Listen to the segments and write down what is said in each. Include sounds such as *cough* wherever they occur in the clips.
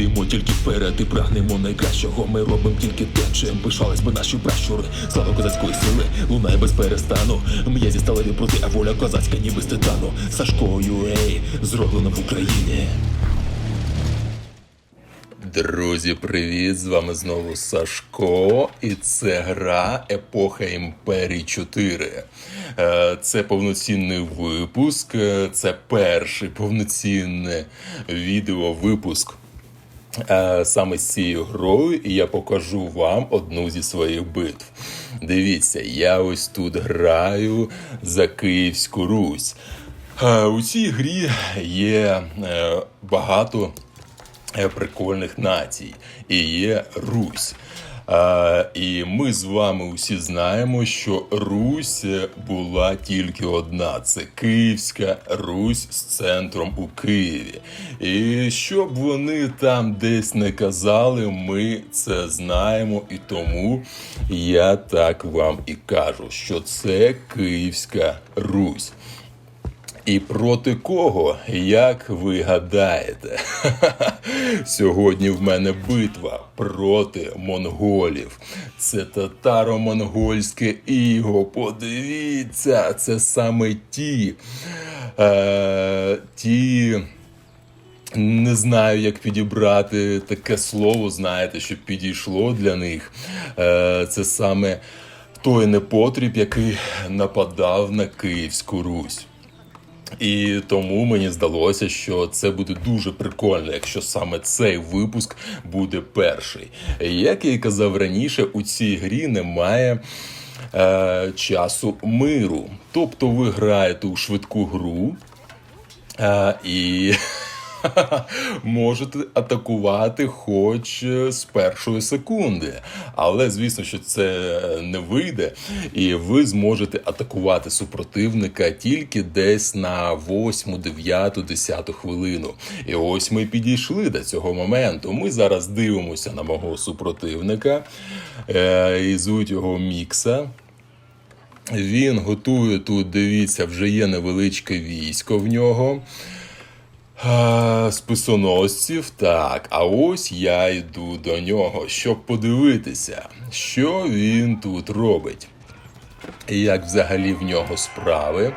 йдемо тільки вперед і прагнемо найкращого. Ми робимо тільки те, чим пишались би наші пращури. Слава козацької сили, лунає без перестану. М'язі сталеві проти, а воля козацька, ніби з титану. Сашкою, ей, зроблено в Україні. Друзі, привіт! З вами знову Сашко, і це гра Епоха Імперії 4. Е, Це повноцінний випуск. е, Це перший повноцінний відеовипуск саме з цією грою, і я покажу вам одну зі своїх битв. Дивіться, я ось тут граю за Київську Русь. Е, У цій грі є е, багато е, прикольних націй і є Русь. А, і ми з вами усі знаємо, що Русь була тільки одна: це Київська Русь з центром у Києві. І щоб вони там десь не казали, ми це знаємо, і тому я так вам і кажу, що це Київська Русь. І проти кого, як ви гадаєте? *laughs* Сьогодні в мене битва проти монголів. Це татаро-монгольське іго. Подивіться, це саме ті. Е, ті. Не знаю, як підібрати таке слово, знаєте, щоб підійшло для них. Е, Це саме той непотріб, який нападав на Київську Русь. І тому мені здалося, що це буде дуже прикольно, якщо саме цей випуск буде перший. Як я і казав раніше, у цій грі немає е, часу миру. Тобто ви граєте у швидку гру е, і. *laughs* *laughs* Можете атакувати хоч е, з першої секунди, але звісно, що це не вийде, і ви зможете атакувати супротивника тільки десь на 8, 9, 10 хвилину. І ось ми підійшли до цього моменту. Ми зараз дивимося на мого супротивника, е, і звуть його Мікса. Він готує тут, дивіться, вже є невеличке військо в нього. Списоносців, так. А ось я йду до нього, щоб подивитися, що він тут робить, як взагалі в нього справи.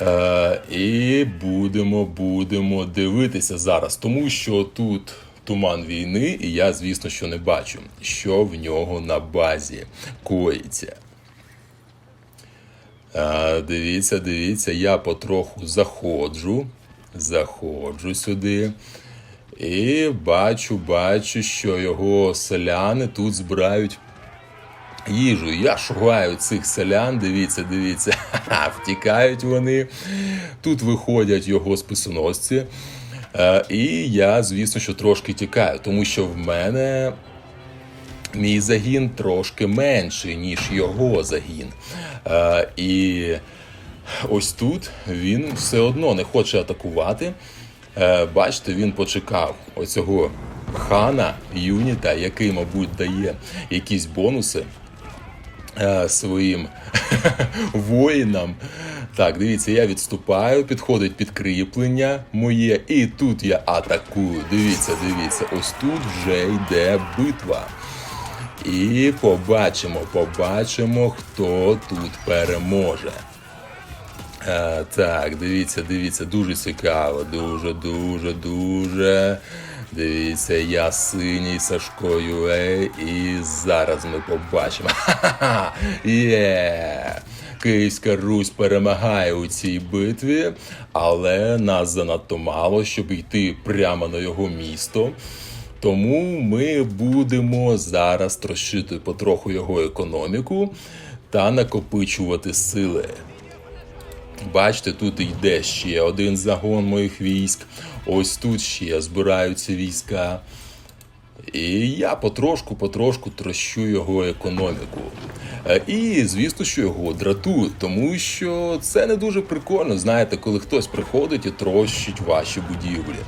Е, і будемо, будемо дивитися зараз, тому що тут туман війни, і я, звісно, що не бачу, що в нього на базі коїться. А, дивіться, дивіться, я потроху заходжу, заходжу сюди. І бачу, бачу, що його селяни тут збирають їжу. Я шугаю цих селян, дивіться, дивіться, ха-ха, втікають вони. Тут виходять його списоносці. Е, І я, звісно, що трошки тікаю, тому що в мене мій загін трошки менший, ніж його загін. Е, і ось тут він все одно не хоче атакувати. Е, бачите, він почекав оцього хана юніта, який, мабуть, дає якісь бонуси е, своїм *laughs* воїнам. Так, дивіться, я відступаю, підходить підкріплення моє, і тут я атакую. Дивіться, дивіться, ось тут вже йде битва. І побачимо, побачимо, хто тут переможе. Так, дивіться, дивіться, дуже цікаво, дуже, дуже, дуже. Дивіться, я синій Сашко Юей, і зараз ми побачимо. Ха-ха-ха! Є! Київська Русь перемагає у цій битві, але нас занадто мало, щоб йти прямо на його місто. Тому ми будемо зараз трощити потроху його економіку та накопичувати сили. Бачите, тут йде ще один загон моїх військ. Ось тут ще збираються війська. І я потрошку, потрошку трощу його економіку. Е, І звісно, що його дратую, тому що це не дуже прикольно. Знаєте, коли хтось приходить і трощить ваші будівлі.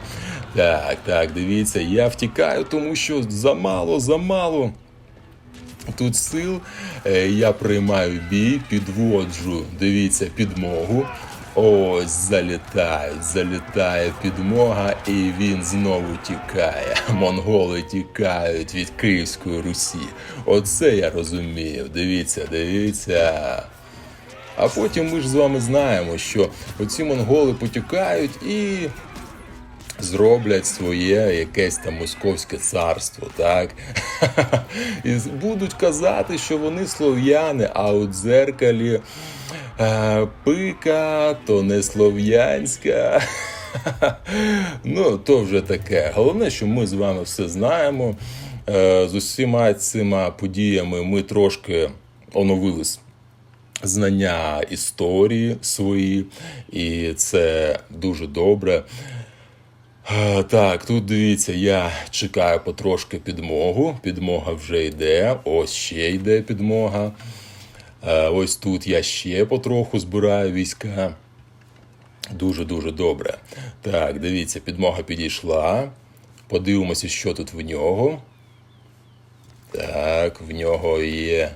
Так, так, дивіться, я втікаю, тому що замало, замало. Тут сил Е, я приймаю бій, підводжу, дивіться, підмогу. Ось залітають, залітає підмога, і він знову тікає. Монголи тікають від Київської Русі. Оце я розумію. Дивіться, дивіться. А потім ми ж з вами знаємо, що оці монголи потікають і зроблять своє якесь там московське царство, так? *laughs* І будуть казати, що вони слов'яни, а у дзеркалі е, пика то не слов'янська. *laughs* Ну, то вже таке. Головне, що ми з вами все знаємо. Е, З усіма цими подіями ми трошки оновились знання історії свої, і це дуже добре. Так, тут дивіться, я чекаю потрошки підмогу. Підмога вже йде. Ось ще йде підмога. Ось тут я ще потроху збираю війська. Дуже-дуже добре. Так, дивіться, підмога підійшла. Подивимося, що тут в нього. Так, в нього є.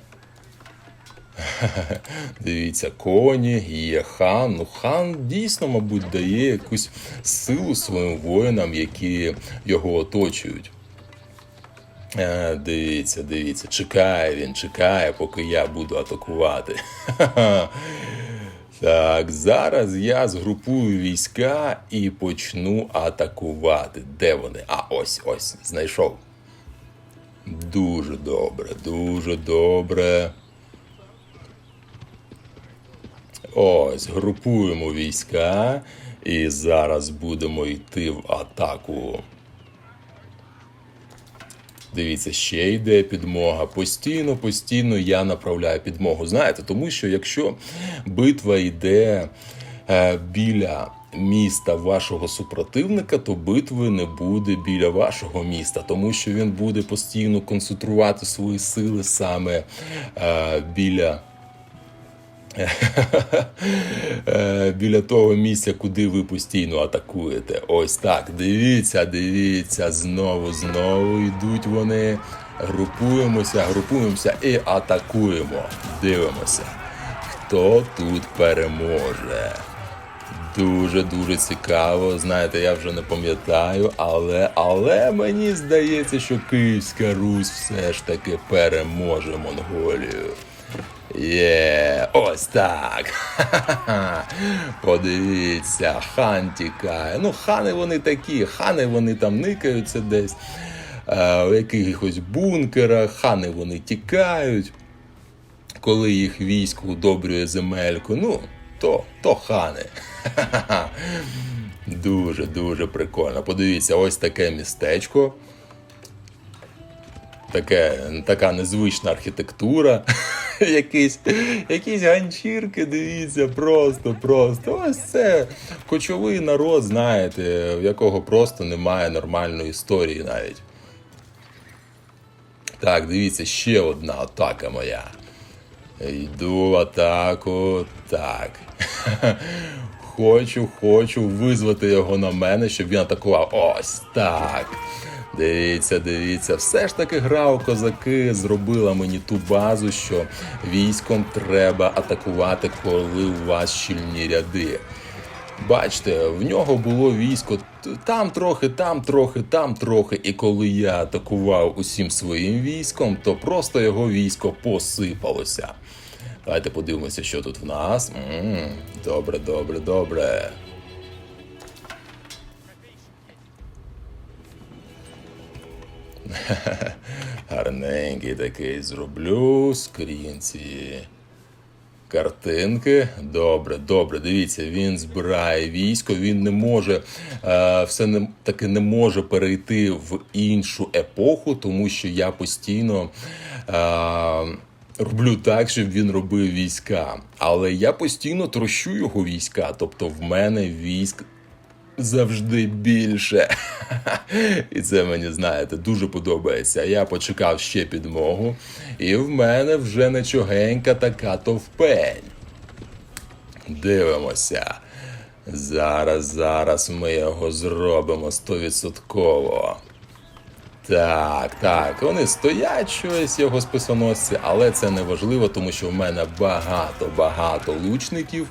*laughs* Дивіться, коні, є хан. Ну, хан дійсно, мабуть, дає якусь силу своїм воїнам, які його оточують. Е, Дивіться, дивіться, чекає він, чекає, поки я буду атакувати. *laughs* Так, зараз я згрупую війська і почну атакувати. Де вони? А ось ось знайшов. Дуже добре, дуже добре. Ось, групуємо війська і зараз будемо йти в атаку. Дивіться, ще йде підмога. Постійно, постійно я направляю підмогу. Знаєте, тому що якщо битва йде е, біля міста вашого супротивника, то битви не буде біля вашого міста, тому що він буде постійно концентрувати свої сили саме е, біля. Е, біля того місця, куди ви постійно атакуєте. Ось так. Дивіться, дивіться, знову, знову йдуть вони. Групуємося, групуємося і атакуємо. Дивимося, хто тут переможе. Дуже дуже цікаво. Знаєте, я вже не пам'ятаю, але але мені здається, що Київська Русь все ж таки переможе Монголію. Є, ось так. *laughs* Подивіться, хан тікає. Ну, хани вони такі, хани вони там никаються десь е, в якихось бункерах, хани вони тікають, коли їх військо удобрює земельку. Ну, то, то хани. *laughs* Дуже, дуже прикольно. Подивіться, ось таке містечко. Таке, така незвична архітектура. *laughs* *laughs* Якісь, якісь ганчірки, дивіться, просто, просто. Ось це кочовий народ, знаєте, в якого просто немає нормальної історії навіть. Так, дивіться, ще одна атака моя. Йду в атаку. Так. *laughs* Хочу, хочу визвати його на мене, щоб він атакував. Ось так. Дивіться, дивіться, все ж таки гра у козаки зробила мені ту базу, що військом треба атакувати, коли у вас щільні ряди. Бачите, в нього було військо там трохи, там трохи, там трохи. І коли я атакував усім своїм військом, то просто його військо посипалося. Давайте подивимося, що тут в нас. м добре, добре, добре. *laughs* Гарненький такий зроблю скрінці. Картинки. Добре, добре. Дивіться, він збирає військо, він не може е, все не таки не може перейти в іншу епоху, тому що я постійно. Е, Роблю так, щоб він робив війська, але я постійно трощу його війська. Тобто, в мене військ завжди більше. І це мені, знаєте, дуже подобається. Я почекав ще підмогу, і в мене вже нечогенька така товпень. Дивимося. Зараз, зараз ми його зробимо стовідсотково. Так, так, вони стоять щось його списоносці, але це не важливо, тому що в мене багато, багато лучників.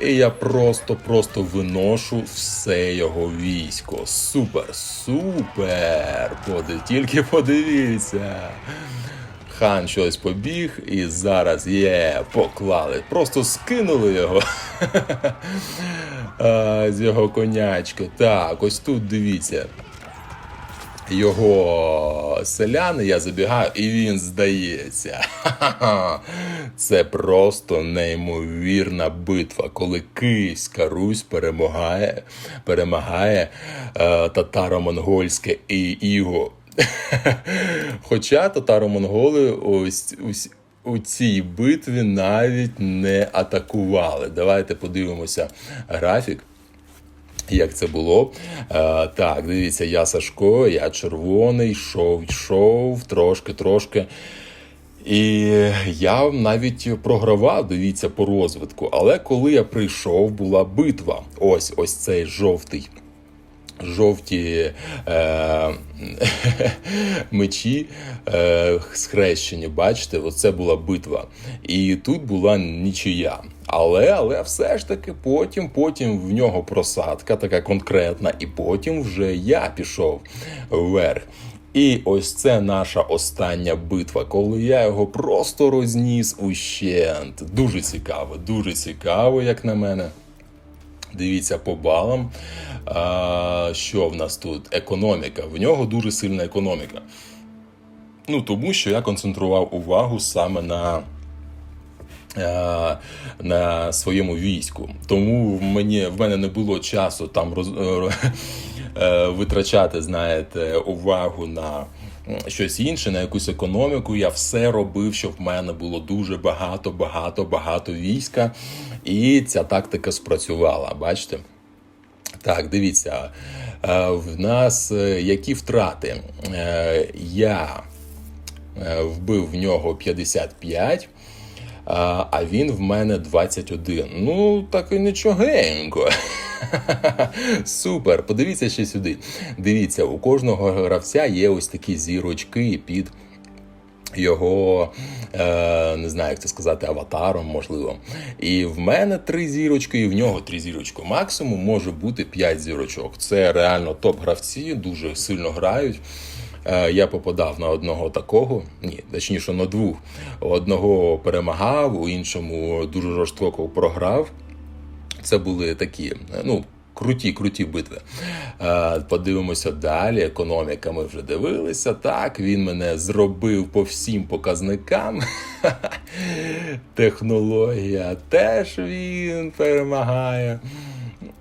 І я просто-просто виношу все його військо. Супер, супер! Поди, тільки подивіться. Хан щось побіг, і зараз є, поклали. Просто скинули його *laughs* з його конячки. Так, ось тут дивіться. Його селяни, я забігаю, і він здається. *laughs* Це просто неймовірна битва, коли Київська Русь перемагає, перемагає е, татаро-монгольське і іго. *laughs* Хоча татаро-монголи ось, ось у цій битві навіть не атакували. Давайте подивимося графік. Як це було? Е, так, дивіться, я Сашко, я червоний, йшов, йшов, трошки, трошки. І я навіть програвав, дивіться, по розвитку. Але коли я прийшов, була битва. Ось ось цей жовтий. Жовті е, *laughs* мечі е, схрещені, бачите, оце була битва. І тут була нічия. Але, але все ж таки потім, потім в нього просадка така конкретна, і потім вже я пішов вверх. І ось це наша остання битва, коли я його просто розніс ущент. Дуже цікаво, дуже цікаво, як на мене. Дивіться по балам. А, що в нас тут? Економіка. В нього дуже сильна економіка. Ну, тому що я концентрував увагу саме на. Е, На своєму війську, тому мені в мене не було часу там роз, е, витрачати, знаєте, увагу на щось інше, на якусь економіку. Я все робив, щоб в мене було дуже багато, багато, багато війська, і ця тактика спрацювала. Бачите? Так, дивіться, е, в нас е, які втрати? Е, Я е, вбив в нього 55, а він в мене 21. Ну, так і нічогенько. *laughs* Супер. Подивіться ще сюди. Дивіться, у кожного гравця є ось такі зірочки під. Його е, не знаю, як це сказати, аватаром, можливо. І в мене три зірочки, і в нього три зірочки. Максимум може бути п'ять зірочок. Це реально топ-гравці, дуже сильно грають. Е, я попадав на одного такого, ні, точніше на двох. Одного перемагав, у іншому дуже жорстоко програв. Це були такі, ну. Круті, круті битви. Е, Подивимося далі. Економіка ми вже дивилися. Так, він мене зробив по всім показникам. *laughs* Технологія теж він перемагає.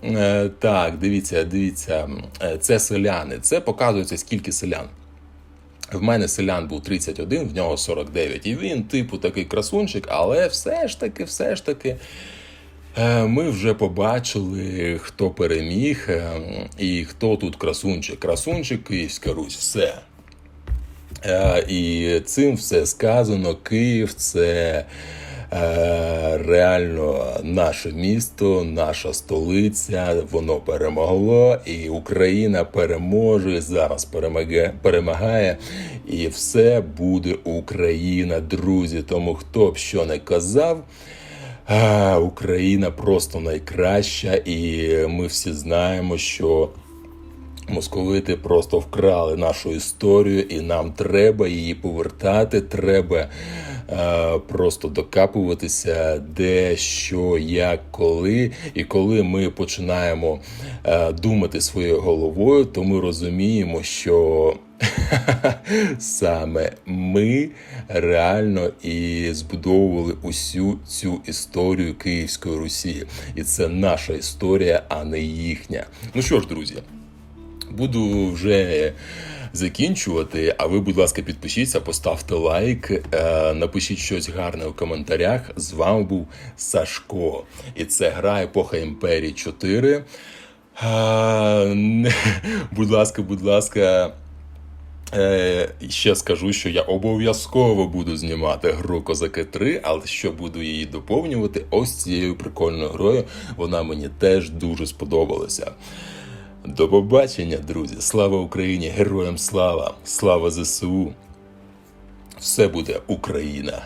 Е, Так, дивіться, дивіться, Е, це селяни. Це показується, скільки селян. В мене селян був 31, в нього 49. І він, типу, такий красунчик, але все ж таки, все ж таки. Е, Ми вже побачили, хто переміг е, і хто тут красунчик. Красунчик Київська Русь, все. Е, І цим все сказано. Київ це реально наше місто, наша столиця. Воно перемогло, і Україна переможе. Зараз перемагає, перемагає, і все буде Україна, друзі. Тому хто б що не казав. А, Україна просто найкраща, і ми всі знаємо, що московити просто вкрали нашу історію, і нам треба її повертати. Треба е, просто докапуватися, де, що, як, коли. І коли ми починаємо е, думати своєю головою, то ми розуміємо, що. *laughs* Саме ми реально і збудовували усю цю історію Київської Русі, і це наша історія, а не їхня. Ну що ж, друзі, буду вже закінчувати. А ви, будь ласка, підпишіться, поставте лайк, е, напишіть щось гарне у коментарях. З вами був Сашко, і це гра епоха імперії 4. Будь ласка, будь ласка. Е, ще скажу, що я обов'язково буду знімати гру Козаки 3, але що буду її доповнювати ось цією прикольною грою. Вона мені теж дуже сподобалася. До побачення, друзі! Слава Україні! Героям слава! Слава ЗСУ! Все буде Україна!